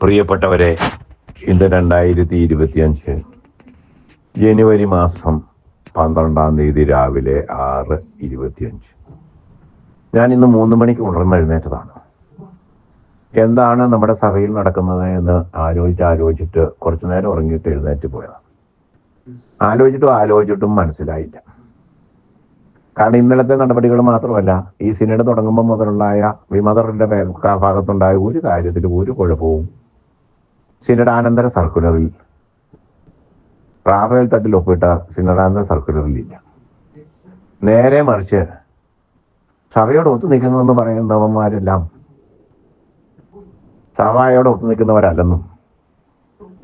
പ്രിയപ്പെട്ടവരെ ഇന്ന് രണ്ടായിരത്തി ഇരുപത്തിയഞ്ച് ജനുവരി മാസം പന്ത്രണ്ടാം തീയതി രാവിലെ ആറ് ഇരുപത്തിയഞ്ച്. ഞാൻ ഇന്ന് മൂന്ന് മണിക്ക് ഉണർന്നെഴുന്നേറ്റതാണ് എന്താണ് നമ്മുടെ സഭയിൽ നടക്കുന്നത് എന്ന് ആലോചിച്ച് ആലോചിച്ചിട്ട് കുറച്ചു നേരം ഉറങ്ങിയിട്ട് എഴുന്നേറ്റ് പോയതാണ്. ആലോചിച്ചിട്ടും ആലോചിച്ചിട്ടും മനസ്സിലായില്ല. കാരണം ഇന്നലത്തെ നടപടികൾ മാത്രമല്ല ഈ സിനിമ തുടങ്ങുമ്പോൾ മുതലുണ്ടായ വിമതറിന്റെ ഭാഗത്തുണ്ടായ ഒരു കാര്യത്തിലും ഒരു കുഴപ്പവും സിനഡാനന്തര സർക്കുലറിൽ. റാഫേൽ തട്ടിൽ ഒപ്പിട്ട സിനഡാനന്തര സർക്കുലറിൽ ഇല്ല നേരെ മറിച്ച് സഭയോട് ഒത്തു നിൽക്കുന്നതെന്ന് പറയുന്നവന്മാരെല്ലാം സഭയോട് ഒത്തു നിൽക്കുന്നവരല്ലെന്നും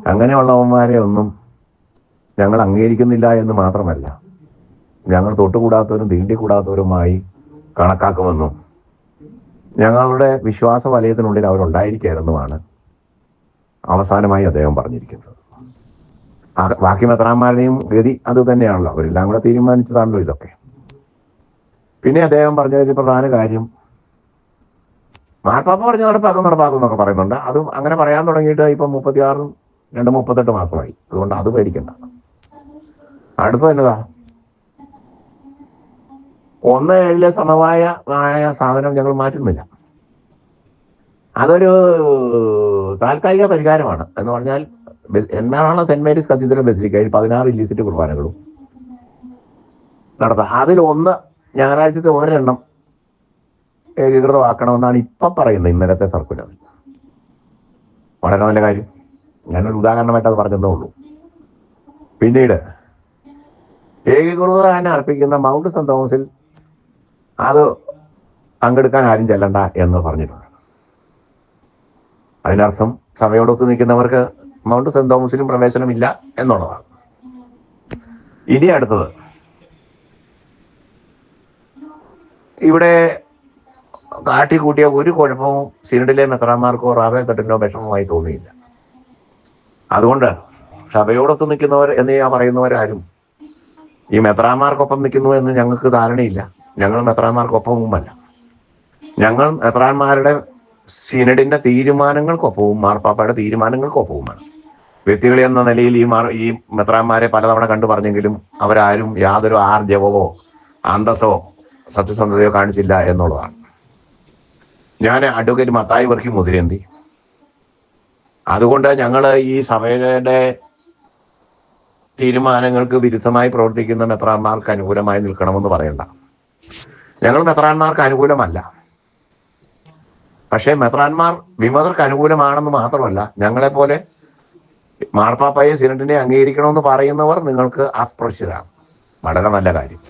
അങ്ങനെയുള്ളവന്മാരെ ഒന്നും ഞങ്ങൾ അംഗീകരിക്കുന്നില്ല എന്ന് മാത്രമല്ല ഞങ്ങൾ തൊട്ടുകൂടാത്തവരും തീണ്ടിക്കൂടാത്തവരുമായി കണക്കാക്കുമെന്നും ഞങ്ങളുടെ വിശ്വാസ വലയത്തിനുള്ളിൽ അവരുണ്ടായിരിക്കരുതെന്നുമാണ് അവസാനമായി അദ്ദേഹം പറഞ്ഞിരിക്കുന്നത്. ബാക്കി മെത്രാന്മാരുടെയും ഗതി അത് തന്നെയാണല്ലോ. അവരെല്ലാം കൂടെ തീരുമാനിച്ചതാണല്ലോ ഇതൊക്കെ. പിന്നെ അദ്ദേഹം പറഞ്ഞ പ്രധാന കാര്യം. മാർപ്പാപ്പ പറഞ്ഞ നടപ്പാക്കും നടപ്പാക്കും എന്നൊക്കെ പറയുന്നുണ്ട്. അത് അങ്ങനെ പറയാൻ തുടങ്ങിയിട്ട് ഇപ്പം മുപ്പത്തിയാറും രണ്ട് മുപ്പത്തെട്ട് മാസമായി. അതുകൊണ്ട് അത് പേടിക്കണ്ട. അടുത്ത എന്നതാ? ഒന്ന് ഏഴിലെ സമവായ സാധനം ഞങ്ങൾ മാറ്റുന്നില്ല. അതൊരു താൽക്കാലിക പരിഹാരമാണ്. എന്ന് പറഞ്ഞാൽ എന്നാണ് സെന്റ് മേരീസ് കത്തീഡ്രൽ ബസിലിക്കയിൽ പതിനാറ് ഇല്ലിസിറ്റ് കുർബാനകളും നടത്താം. അതിലൊന്ന് ഞായറാഴ്ചത്തെ ഒരെണ്ണം ഏകീകൃതമാക്കണമെന്നാണ് ഇപ്പം പറയുന്നത് ഇന്നലത്തെ സർക്കുലർ. വളരെ നല്ല കാര്യം. ഞാനൊരു ഉദാഹരണമായിട്ട് അത് പറഞ്ഞതേ ഉള്ളൂ. പിന്നീട് ഏകീകൃത തന്നെ അർപ്പിക്കുന്ന മൗണ്ട് സെന്റ് തോമസിൽ അത് പങ്കെടുക്കാൻ ആരും ചെല്ലണ്ട എന്ന് പറഞ്ഞിട്ടുണ്ട്. അതിനർത്ഥം സഭയോടൊത്ത് നിൽക്കുന്നവർക്ക് മൗണ്ട് സെന്റ് തോമസിലും പ്രവേശനമില്ല എന്നുള്ളതാണ്. ഇനി അടുത്തത്. ഇവിടെ കാട്ടിക്കൂട്ടിയ ഒരു കുഴപ്പവും സിനഡിലെ മെത്രാന്മാർക്കോ റാബേ തട്ടിനോ വിഷമമായി തോന്നിയില്ല. അതുകൊണ്ട് സഭയോടൊത്ത് നിൽക്കുന്നവർ എന്ന് ഞാൻ പറയുന്നവരാരും ഈ മെത്രാന്മാർക്കൊപ്പം നിൽക്കുന്നു എന്ന് ഞങ്ങൾക്ക് ധാരണയില്ല. ഞങ്ങൾ മെത്രാന്മാർക്കൊപ്പവുമല്ല ഞങ്ങൾ മെത്രാന്മാരുടെ സിനഡിന്റെ തീരുമാനങ്ങൾക്കൊപ്പവും മാർപ്പാപ്പയുടെ തീരുമാനങ്ങൾക്കൊപ്പവുമാണ് വ്യക്തികൾ എന്ന നിലയിൽ ഈ മാർ ഈ മെത്രാന്മാരെ പലതവണ കണ്ടു പറഞ്ഞെങ്കിലും അവരാരും യാതൊരു ആർജവമോ അന്തസ്സോ സത്യസന്ധതയോ കാണിച്ചില്ല എന്നുള്ളതാണ്. ഞാൻ അഡ്വക്കേറ്റ് മത്തായി വർക്കി മുതിരേന്തി. അതുകൊണ്ട് ഞങ്ങൾ ഈ സഭയുടെ തീരുമാനങ്ങൾക്ക് വിരുദ്ധമായി പ്രവർത്തിക്കുന്ന മെത്രാന്മാർക്ക് അനുകൂലമായി നിൽക്കണമെന്ന് പറയണ്ട. ഞങ്ങൾ മെത്രാന്മാർക്ക് അനുകൂലമല്ല. പക്ഷേ മെത്രാന്മാർ വിമതർക്ക് അനുകൂലമാണെന്ന് മാത്രമല്ല ഞങ്ങളെപ്പോലെ മാർപ്പാപ്പയെ സിനഡിനെ അംഗീകരിക്കണമെന്ന് പറയുന്നവർ നിങ്ങൾക്ക് അസ്പൃശ്യരാണ്. വളരെ നല്ല കാര്യം.